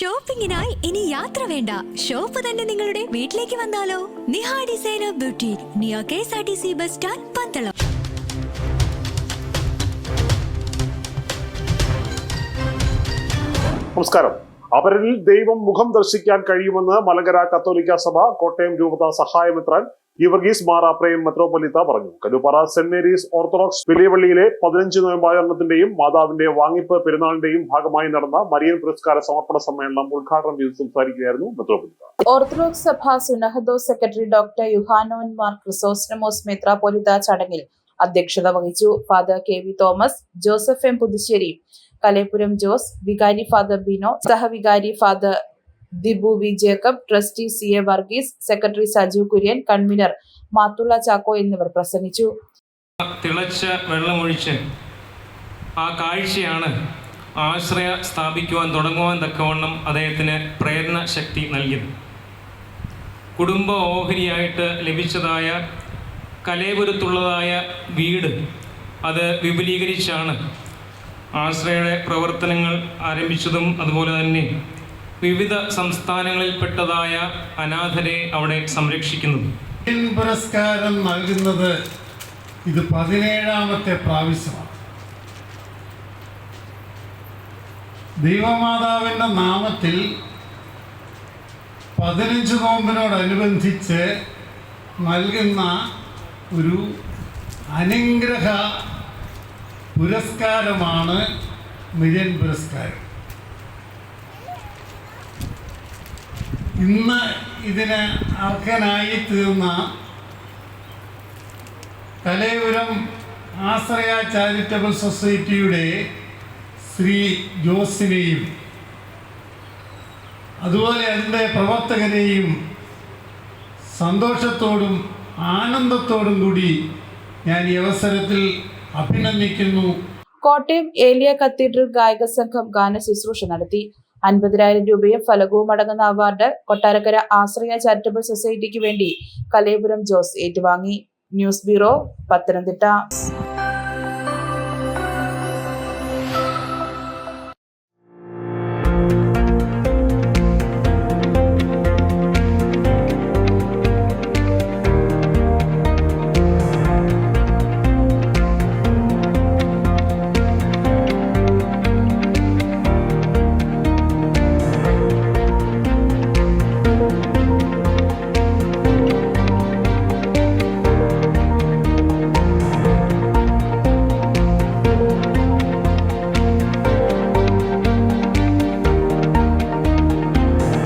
ഷോപ്പിംഗിനായി ഇനി യാത്ര വേണ്ട. ഷോപ്പ് തന്നെ നിങ്ങളുടെ വീട്ടിലേക്ക് വന്നാലോ? നിഹാ ഡിസൈനർ ബ്യൂട്ടി നിയോ K S R T C bus stand Pandalam. നമസ്കാരം. അവരിൽ ദൈവം മുഖം ദർശിക്കാൻ കഴിയുമെന്ന് മലങ്കര കത്തോലിക്ക സഭ കോട്ടയം രൂപത സഹായമിത്രാൻ ഗീവർഗീസ് മാർ അപ്രയം മെത്രോപൊലിത്ത പറഞ്ഞു. കലുപ്പാറ സെന്റ് മേരീസ് ഓർത്തഡോക്സ് വലിയപള്ളിയിലെ പതിനഞ്ച് നോയമ്പാചരണത്തിന്റെയും മാതാവിന്റെ വാങ്ങിപ്പ് പെരുന്നാളിന്റെയും ഭാഗമായി നടന്ന മരിയൻ പുരസ്കാര സമർപ്പണ സമ്മേളനം ഉദ്ഘാടനം ചെയ്ത് സംസാരിക്കുകയായിരുന്നു മെത്രോപൊലിത്ത. ഓർത്തഡോക്സ് സഭ സുനഹദോ സെക്രട്ടറി ഡോക്ടർ യുഹാനോൻ മാർ ക്രിസോസ്റ്റമോസ് മെത്രാപൊലിത്ത ചടങ്ങിൽ അധ്യക്ഷത വഹിച്ചു father K V Thomas Joseph M Puthussery Kalayapuram Jose വികാരി father Bino സഹവികാരി father Dibu V Jacob trustee C A Varghese secretary Saju Kurian convener Mathulla Chacko എന്നിവർ പ്രസംഗിച്ചു. തിളച്ച വെള്ളമൊഴിച്ച് ആ കാഴ്ചയാണ് ആശ്രയ സ്ഥാപിക്കുവാൻ തുടങ്ങുവാൻ തക്കവണ്ണം അദ്ദേഹത്തിന് പ്രേരണ ശക്തി നൽകിയത്. കുടുംബ ഓഹരിയായിട്ട് ലഭിച്ചതായ കലേപുരത്തുള്ളതായ വീട് അത് വിപുലീകരിച്ചാണ് ആശ്രയയുടെ പ്രവർത്തനങ്ങൾ ആരംഭിച്ചതും അതുപോലെ തന്നെ വിവിധ സംസ്ഥാനങ്ങളിൽപ്പെട്ടതായ അനാഥരെ അവിടെ സംരക്ഷിക്കുന്നത്. പുരസ്കാരം നൽകുന്നത് ഇത് പതിനേഴാമത്തെ പ്രാവശ്യമാണ്. ദൈവമാതാവിന്റെ നാമത്തിൽ പതിനഞ്ച് നോമ്പിനോടനുബന്ധിച്ച് നൽകുന്ന ഒരു അനുഗ്രഹ പുരസ്കാരമാണ് മിര്യൻ പുരസ്കാരം. ഇന്ന് ഇതിന് അർഹനായി തീർന്ന തലയൂരം ആശ്രയ ചാരിറ്റബിൾ സൊസൈറ്റിയുടെ ശ്രീ ജോസിനെയും അതുപോലെ അതിന്റെ പ്രവർത്തകനെയും സന്തോഷത്തോടും ആനന്ദത്തോടും കൂടി ഞാൻ ഈ അവസരത്തിൽ അഭിനന്ദിക്കുന്നു. കോട്ടയം ഏലിയ കത്തീഡ്രൽ ഗായക സംഘം ഗാന ശുശ്രൂഷ നടത്തി. അൻപതിനായിരം രൂപയും ഫലകവും അടങ്ങുന്ന അവാർഡ് കൊട്ടാരക്കര ആശ്രയ ചാരിറ്റബിൾ സൊസൈറ്റിക്ക് വേണ്ടി കലയപുരം ജോസ് ഏറ്റുവാങ്ങി. News bureau Pathanamthitta.